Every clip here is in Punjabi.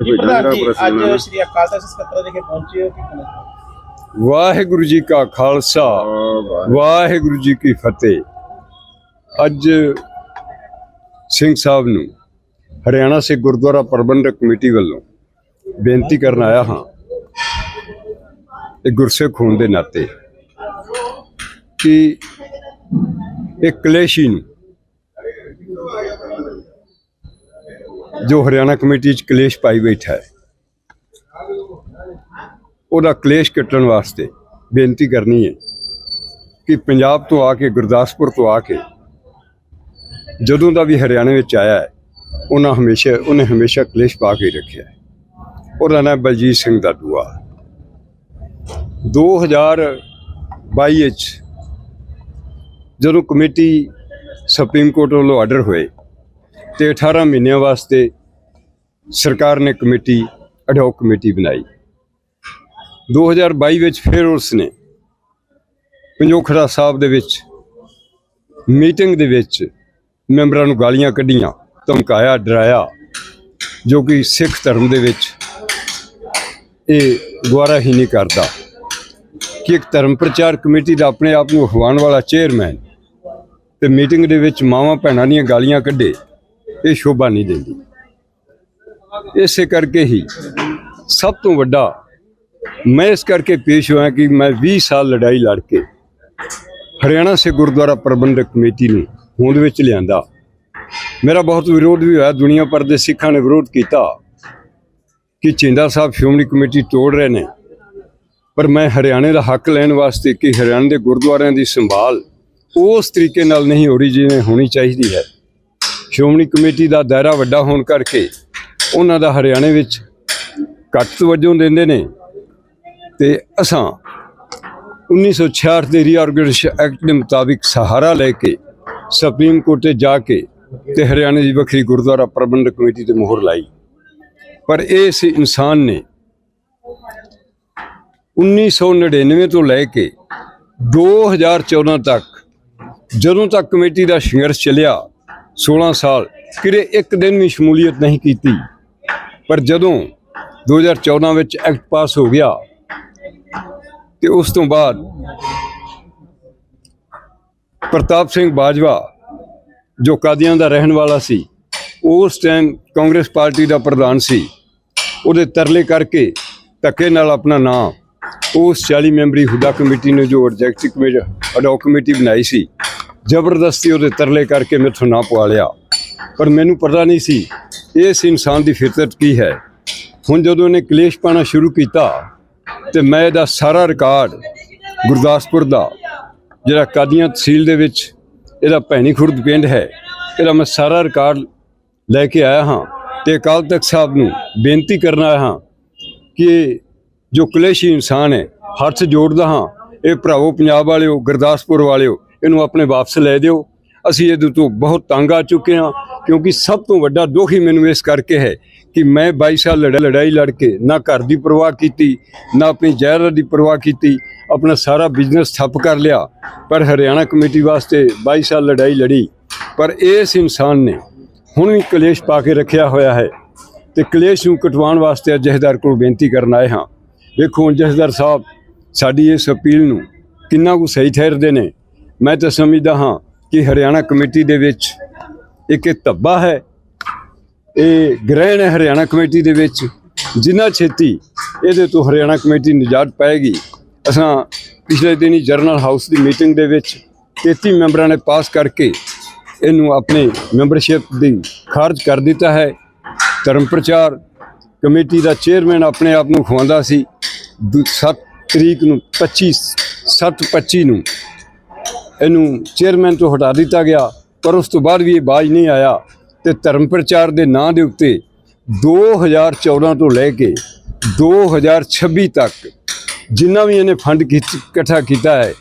ਜੀ ਪ੍ਰਧਾਨ ਜੀ ਪ੍ਰਧਾਨ ਅੱਜ ਸ਼੍ਰੀ ਅਕਾਲ ਤਖਤ ਸਕੱਤਰ ਵਿਖੇ ਪਹੁੰਚੇ ਹੋ ਕਿ ਕਿਵੇਂ? ਵਾਹਿਗੁਰੂ ਜੀ ਕਾ ਖਾਲਸਾ। ਵਾਹਿਗੁਰੂ। ਜੀ ਕੀ ਫਤਿਹ। ਅੱਜ ਸਿੰਘ ਸਾਹਿਬ ਨੂੰ ਹਰਿਆਣਾ ਸਿੱਖ ਗੁਰਦੁਆਰਾ ਪ੍ਰਬੰਧਕ ਕਮੇਟੀ ਵੱਲੋਂ ਬੇਨਤੀ ਕਰਨ ਆਇਆ ਹਾਂ ਇਹ ਗੁਰਸਿੱਖ ਹੋਣ ਦੇ ਨਾਤੇ ਕਿ ਇੱਕ ਕਲੇਸ਼ੀ ਨੂੰ ਜੋ ਹਰਿਆਣਾ ਕਮੇਟੀ ਚ ਕਲੇਸ਼ ਪਾਈ ਬੈਠਾ ਹੈ, ਉਹਦਾ ਕਲੇਸ਼ ਕੱਟਣ ਵਾਸਤੇ ਬੇਨਤੀ ਕਰਨੀ ਹੈ ਕਿ ਪੰਜਾਬ ਤੋਂ ਆ ਕੇ, ਗੁਰਦਾਸਪੁਰ ਤੋਂ ਆ ਕੇ ਜਦੋਂ ਦਾ ਵੀ ਹਰਿਆਣੇ ਵਿੱਚ ਆਇਆ ਹੈ, ਉਹਨਾਂ ਹਮੇਸ਼ਾ, ਉਹਨੇ ਹਮੇਸ਼ਾ ਕਲੇਸ਼ ਪਾ ਕੇ ਰੱਖਿਆ ਹੈ। ਉਹਦਾ ਨਾਮ ਬਲਜੀਤ ਸਿੰਘ ਦਾ ਦੂਆ। 2022 ਵਿੱਚ ਜਦੋਂ ਕਮੇਟੀ ਸੁਪਰੀਮ ਕੋਰਟ ਵੱਲੋਂ ਆਰਡਰ ਹੋਏ ਤੇ 18 ਮਹੀਨਿਆਂ ਵਾਸਤੇ ਸਰਕਾਰ ਨੇ ਕਮੇਟੀ ਅਡੌਕ ਕਮੇਟੀ ਬਣਾਈ। 2022 ਵਿੱਚ ਫਿਰ ਉਸ ਨੇ ਪੰਜੋਖੜਾ ਸਾਹਿਬ ਦੇ ਵਿੱਚ ਮੀਟਿੰਗ ਦੇ ਵਿੱਚ ਮੈਂਬਰਾਂ ਨੂੰ ਗਾਲੀਆਂ ਕੱਢੀਆਂ, ਧਮਕਾਇਆ, ਡਰਾਇਆ, ਜੋ ਕਿ ਸਿੱਖ ਧਰਮ ਦੇ ਵਿੱਚ ਇਹ ਗਵਾਰਾ ਹੀ ਨਹੀਂ ਕਰਦਾ। ਕਿ ਇੱਕ ਧਰਮ ਪ੍ਰਚਾਰ ਕਮੇਟੀ ਦਾ ਆਪਣੇ ਆਪ ਨੂੰ ਅਖਵਾਉਣ ਵਾਲਾ ਚੇਅਰਮੈਨ ਤੇ ਮੀਟਿੰਗ ਦੇ ਵਿੱਚ ਮਾਵਾਂ ਭੈਣਾਂ ਦੀਆਂ ਗਾਲੀਆਂ ਕੱਢੇ ਇਹ ਸ਼ੋਭਾ ਨਹੀਂ ਦਿੰਦੀ। ਇਸੇ ਕਰਕੇ ਹੀ ਸਭ ਤੋਂ ਵੱਡਾ ਮੈਂ ਇਸ ਕਰਕੇ ਪੇਸ਼ ਹੋਇਆ ਕਿ ਮੈਂ 20 ਸਾਲ ਲੜਾਈ ਲੜ ਕੇ ਹਰਿਆਣਾ ਸੇ ਗੁਰਦੁਆਰਾ ਪ੍ਰਬੰਧਕ ਕਮੇਟੀ ਨੂੰ ਹੋਂਦ ਵਿੱਚ ਲਿਆਂਦਾ। ਮੇਰਾ ਬਹੁਤ ਵਿਰੋਧ ਵੀ ਹੋਇਆ। ਦੁਨੀਆ ਭਰ ਦੇ ਸਿੱਖਾਂ ਨੇ ਵਿਰੋਧ ਕੀਤਾ ਕਿ ਚਿੰਦਾ ਸਾਹਿਬ ਸ਼੍ਰੋਮਣੀ ਕਮੇਟੀ ਤੋੜ ਰਹੇ ਨੇ। ਪਰ ਮੈਂ ਹਰਿਆਣੇ ਦਾ ਹੱਕ ਲੈਣ ਵਾਸਤੇ ਕਿ ਹਰਿਆਣੇ ਦੇ ਗੁਰਦੁਆਰਿਆਂ ਦੀ ਸੰਭਾਲ ਉਸ ਤਰੀਕੇ ਨਾਲ ਨਹੀਂ ਹੋ ਰਹੀ ਜਿਵੇਂ ਹੋਣੀ ਚਾਹੀਦੀ ਹੈ। ਸ਼੍ਰੋਮਣੀ ਕਮੇਟੀ ਦਾ ਦਾਇਰਾ ਵੱਡਾ ਹੋਣ ਕਰਕੇ ਉਹਨਾਂ ਦਾ ਹਰਿਆਣੇ ਵਿੱਚ ਘੱਟ ਤਵੱਜੋ ਦਿੰਦੇ ਨੇ ਤੇ ਅਸਾਂ 1966 ਦੇ ਰੀਆਰਗੇਨਾਈਜੇਸ਼ਨ ਐਕਟ ਦੇ ਮੁਤਾਬਿਕ ਸਹਾਰਾ ਲੈ ਕੇ ਸੁਪਰੀਮ ਕੋਰਟ ਤੇ ਜਾ ਕੇ ਤੇ ਹਰਿਆਣੇ ਦੀ ਵੱਖਰੀ ਗੁਰਦੁਆਰਾ ਪ੍ਰਬੰਧਕ ਕਮੇਟੀ ਤੇ ਮੋਹਰ ਲਾਈ। ਪਰ ਇਸ ਇਨਸਾਨ ਨੇ 1999 ਤੋਂ ਲੈ ਕੇ 2014 ਤੱਕ ਜਦੋਂ ਤੱਕ ਕਮੇਟੀ ਦਾ ਸੰਘਰਸ਼ ਚੱਲਿਆ 16 ਸਾਲ ਕਿਰੇ ਇੱਕ ਦਿਨ ਵੀ ਸ਼ਮੂਲੀਅਤ ਨਹੀਂ ਕੀਤੀ। ਪਰ ਜਦੋਂ 2014 ਵਿੱਚ ਐਕਟ ਪਾਸ ਹੋ ਗਿਆ, ਤੇ ਉਸ ਤੋਂ ਬਾਅਦ ਪ੍ਰਤਾਪ ਸਿੰਘ ਬਾਜਵਾ, ਜੋ ਕਾਦੀਆਂ ਦਾ ਰਹਿਣ ਵਾਲਾ ਸੀ ਉਸ ਟਾਈਮ ਕਾਂਗਰਸ ਪਾਰਟੀ ਦਾ ਪ੍ਰਧਾਨ ਸੀ। ਉਹਦੇ ਤਰਲੇ ਕਰਕੇ ਧੱਕੇ ਨਾਲ ਆਪਣਾ ਨਾਮ ਉਸ 40 ਮੈਂਬਰੀ ਹੁਦਾ ਕਮੇਟੀ ਨੇ ਜੋ ਐਗਜ਼ੈਕਟਿਵ ਕਮੇਟੀ ਅਡੌਕ ਕਮੇਟੀ ਬਣਾਈ ਸੀ। ਜ਼ਬਰਦਸਤੀ ਉਹਦੇ ਤਰਲੇ ਕਰਕੇ ਮੈਥੋਂ ਨਾ ਪਵਾ ਲਿਆ। ਪਰ ਮੈਨੂੰ ਪਤਾ ਨਹੀਂ ਸੀ, ਇਸ ਇਨਸਾਨ ਦੀ ਫਿਤਰਤ ਕੀ ਹੈ। ਹੁਣ ਜਦੋਂ ਇਹਨੇ ਕਲੇਸ਼ ਪਾਣਾ ਸ਼ੁਰੂ ਕੀਤਾ, ਤੇ ਮੈਂ ਇਹਦਾ ਸਾਰਾ ਰਿਕਾਰਡ ਗੁਰਦਾਸਪੁਰ ਦਾ, ਜਿਹੜਾ ਕਾਦੀਆਂ ਤਹਿਸੀਲ ਦੇ ਵਿੱਚ ਇਹਦਾ ਭੈਣੀ ਖੁਰਦ ਪਿੰਡ ਹੈ, ਇਹਦਾ ਮੈਂ ਸਾਰਾ ਰਿਕਾਰਡ ਲੈ ਕੇ ਆਇਆ ਹਾਂ। ਤੇ ਅਕਾਲ ਤਖਤ ਸਾਹਿਬ ਨੂੰ ਬੇਨਤੀ ਕਰਨ ਆਇਆ ਹਾਂ ਕਿ ਜੋ ਕਲੇਸ਼ੀ ਇਨਸਾਨ ਹੈ, ਹੱਥ ਜੋੜਦਾ ਹਾਂ, ਇਹ ਭਰਾਵੋ ਪੰਜਾਬ ਵਾਲਿਓ, ਗੁਰਦਾਸਪੁਰ ਵਾਲਿਓ ਇਹਨੂੰ ਆਪਣੇ ਵਾਪਸ ਲੈ ਦਿਓ। ਅਸੀਂ ਇਹਦੇ ਤੋਂ ਬਹੁਤ ਤੰਗ ਆ ਚੁੱਕੇ ਹਾਂ, ਕਿਉਂਕਿ ਸਭ ਤੋਂ ਵੱਡਾ ਦੁੱਖ ਹੀ ਮੈਨੂੰ ਇਸ ਕਰਕੇ ਹੈ ਕਿ ਮੈਂ 22 ਸਾਲ ਲੜਾ, ਲੜਾਈ ਲੜ ਕੇ ਨਾ ਘਰ ਦੀ ਪਰਵਾਹ ਕੀਤੀ, ਨਾ ਆਪਣੀ ਜਾਇਦਾਦ ਦੀ ਪਰਵਾਹ ਕੀਤੀ, ਆਪਣਾ ਸਾਰਾ ਬਿਜ਼ਨਸ ਠੱਪ ਕਰ ਲਿਆ। ਪਰ ਹਰਿਆਣਾ ਕਮੇਟੀ ਵਾਸਤੇ 22 ਸਾਲ ਲੜਾਈ ਲੜੀ। ਪਰ ਇਸ ਇਨਸਾਨ ਨੇ ਹੁਣ ਵੀ ਕਲੇਸ਼ ਪਾ ਕੇ ਰੱਖਿਆ ਹੋਇਆ ਹੈ ਤੇ ਕਲੇਸ਼ ਨੂੰ ਕਟਵਾਉਣ ਵਾਸਤੇ ਅੱਜ ਜਥੇਦਾਰ ਕੋਲ ਬੇਨਤੀ ਕਰਨ ਆਏ ਹਾਂ। ਵੇਖੋ ਹੁਣ ਜਥੇਦਾਰ ਸਾਹਿਬ, ਸਾਡੀ ਇਸ ਅਪੀਲ ਨੂੰ ਕਿੰਨਾ ਕੁ ਸਹੀ ਠਹਿਰਦੇ ਨੇ। ਮੈਂ ਤਾਂ ਸਮਝਦਾ ਹਾਂ ਕਿ ਹਰਿਆਣਾ ਕਮੇਟੀ ਦੇ ਵਿੱਚ ਇੱਕ ਇਹ ਧੱਬਾ ਹੈ, ਇਹ ਗ੍ਰਹਿਣ ਹੈ ਹਰਿਆਣਾ ਕਮੇਟੀ ਦੇ ਵਿੱਚ, ਜਿੰਨਾ ਛੇਤੀ ਇਹਦੇ ਤੋਂ ਹਰਿਆਣਾ ਕਮੇਟੀ ਨਿਜਾਤ ਪਾਏਗੀ। ਅਸਾਂ ਪਿਛਲੇ ਦਿਨੀ ਜਰਨਲ ਹਾਊਸ ਦੀ ਮੀਟਿੰਗ ਦੇ ਵਿੱਚ 33 ਮੈਂਬਰਾਂ ਨੇ ਪਾਸ ਕਰਕੇ ਇਹਨੂੰ ਆਪਣੇ ਮੈਂਬਰਸ਼ਿਪ ਦੀ ਖਾਰਜ ਕਰ ਦਿੱਤਾ ਹੈ। ਧਰਮ ਪ੍ਰਚਾਰ ਕਮੇਟੀ ਦਾ ਚੇਅਰਮੈਨ ਆਪਣੇ ਆਪ ਨੂੰ ਖਵਾਉਂਦਾ ਸੀ। 7 ਤਰੀਕ ਨੂੰ 25 7 25 ਨੂੰ ਇਹਨੂੰ ਚੇਅਰਮੈਨ ਤੋਂ ਹਟਾ ਦਿੱਤਾ ਗਿਆ, ਪਰ ਉਸ ਤੋਂ ਬਾਅਦ ਵੀ ਇਹ ਬਾਜ ਨਹੀਂ ਆਇਆ ਤੇ ਧਰਮ ਪ੍ਰਚਾਰ ਦੇ ਨਾਂ ਦੇ ਉੱਤੇ 2014 ਤੋਂ ਲੈ ਕੇ 2026 ਤੱਕ ਜਿੰਨਾ ਵੀ ਇਹਨੇ ਫੰਡ ਖਿੱਚ- ਇਕੱਠਾ ਕੀਤਾ ਹੈ,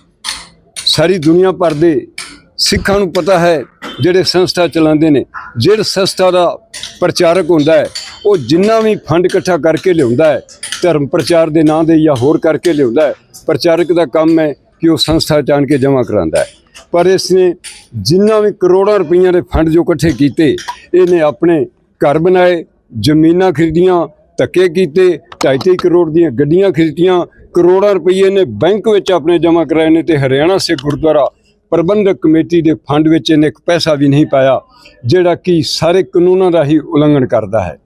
ਸਾਰੀ ਦੁਨੀਆ ਭਰ ਦੇ ਸਿੱਖਾਂ ਨੂੰ ਪਤਾ ਹੈ ਜਿਹੜੇ ਸੰਸਥਾ ਚਲਾਉਂਦੇ ਨੇ, ਜਿਹੜੇ ਸੰਸਥਾ ਦਾ ਪ੍ਰਚਾਰਕ ਹੁੰਦਾ ਹੈ, ਉਹ ਜਿੰਨਾ ਵੀ ਫੰਡ ਇਕੱਠਾ ਕਰਕੇ ਲਿਆਉਂਦਾ ਹੈ, ਧਰਮ ਪ੍ਰਚਾਰ ਦੇ ਨਾਂ ਦੇ ਜਾਂ ਹੋਰ ਕਰਕੇ ਲਿਆਉਂਦਾ ਹੈ, ਪ੍ਰਚਾਰਕ ਦਾ ਕੰਮ ਹੈ ਕਿ ਉਹ ਸੰਸਥਾ ਚਾਣ ਕੇ ਜਮ੍ਹਾਂ ਕਰਾਂਦਾ ਹੈ। ਪਰ ਇਸ ਨੇ ਜਿੰਨਾ ਵੀ ਕਰੋੜਾਂ ਰੁਪਈਆਂ ਦੇ ਫੰਡ ਜੋ ਇਕੱਠੇ ਕੀਤੇ, ਇਹਨੇ ਆਪਣੇ ਘਰ ਬਣਾਏ, ਜ਼ਮੀਨਾਂ ਖਰੀਦੀਆਂ, ਧੱਕੇ ਕੀਤੇ 2.5 ਕਰੋੜ ਦੀਆਂ ਗੱਡੀਆਂ ਖਰੀਦੀਆਂ, ਕਰੋੜਾਂ ਰੁਪਈਏ ਨੇ ਬੈਂਕ ਵਿੱਚ ਆਪਣੇ ਜਮ੍ਹਾਂ ਕਰਾਏ ਨੇ ਤੇ ਹਰਿਆਣਾ ਸਿੱਖ ਗੁਰਦੁਆਰਾ ਪ੍ਰਬੰਧਕ ਕਮੇਟੀ ਦੇ ਫੰਡ ਵਿੱਚ ਇਹਨੇ ਇੱਕ ਪੈਸਾ ਵੀ ਨਹੀਂ ਪਾਇਆ, ਜਿਹੜਾ ਕਿ ਸਾਰੇ ਕਾਨੂੰਨਾਂ ਦਾ ਹੀ ਉਲੰਘਣ ਕਰਦਾ ਹੈ।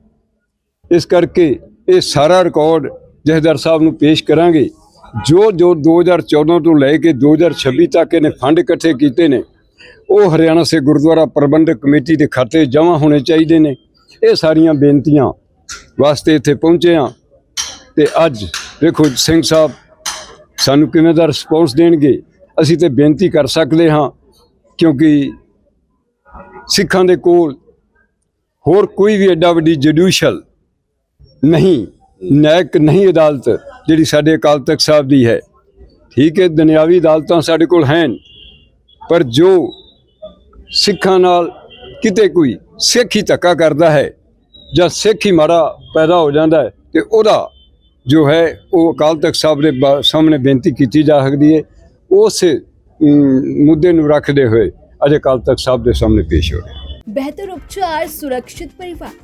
ਇਸ ਕਰਕੇ ਇਹ ਸਾਰਾ ਰਿਕਾਰਡ ਜਹਦਰ ਸਾਹਿਬ ਨੂੰ ਪੇਸ਼ ਕਰਾਂਗੇ। ਜੋ ਜੋ 2014 ਤੋਂ ਲੈ ਕੇ 2026 ਤੱਕ ਇਹਨੇ ਫੰਡ ਇਕੱਠੇ ਕੀਤੇ ਨੇ, ਉਹ ਹਰਿਆਣਾ ਸੇ ਗੁਰਦੁਆਰਾ ਪ੍ਰਬੰਧਕ ਕਮੇਟੀ ਦੇ ਖਾਤੇ ਜਮ੍ਹਾਂ ਹੋਣੇ ਚਾਹੀਦੇ ਨੇ। ਇਹ ਸਾਰੀਆਂ ਬੇਨਤੀਆਂ ਵਾਸਤੇ ਇੱਥੇ ਪਹੁੰਚੇ ਹਾਂ ਤੇ ਅੱਜ ਦੇਖੋ ਸਿੰਘ ਸਾਹਿਬ ਸਾਨੂੰ ਕਿਵੇਂ ਦਾ ਰਿਸਪੌਂਸ ਦੇਣਗੇ, ਅਸੀਂ ਤੇ ਬੇਨਤੀ ਕਰ ਸਕਦੇ ਹਾਂ ਕਿਉਂਕਿ ਸਿੱਖਾਂ ਦੇ ਕੋਲ ਹੋਰ ਕੋਈ ਵੀ ਐਡਾ ਵੱਡੀ ਜੁਡੀਸ਼ਲ ਨਹੀਂ, ਨਾਇਕ ਨਹੀਂ ਅਦਾਲਤ ਜਿਹੜੀ ਸਾਡੇ ਅਕਾਲ ਤਖਤ ਸਾਹਿਬ ਦੀ ਹੈ। ਠੀਕ ਹੈ, ਦੁਨਿਆਵੀ ਅਦਾਲਤਾਂ ਸਾਡੇ ਕੋਲ ਹਨ, ਪਰ ਜੋ ਸਿੱਖਾਂ ਨਾਲ ਕਿਤੇ ਕੋਈ ਸਿੱਖ ਹੀ ਧੱਕਾ ਕਰਦਾ ਹੈ ਜਾਂ ਸਿੱਖ ਹੀ ਮਾੜਾ ਪੈਦਾ ਹੋ ਜਾਂਦਾ ਹੈ, ਤੇ ਉਹਦਾ ਜੋ ਹੈ, ਉਹ ਅਕਾਲ ਤਖਤ ਸਾਹਿਬ ਦੇ ਬਾ- ਸਾਹਮਣੇ ਬੇਨਤੀ ਕੀਤੀ ਜਾ ਸਕਦੀ ਹੈ। ਉਸ ਮੁੱਦੇ ਨੂੰ ਰੱਖਦੇ ਹੋਏ ਅੱਜ ਅਕਾਲ ਤਖਤ ਸਾਹਿਬ ਦੇ ਸਾਹਮਣੇ ਪੇਸ਼ ਹੋ ਰਿਹਾ ਬਿਹਤਰ ਉਪਚਾਰ, ਸੁਰੱਖਿਅਤ ਪਰਿਵਾਰ।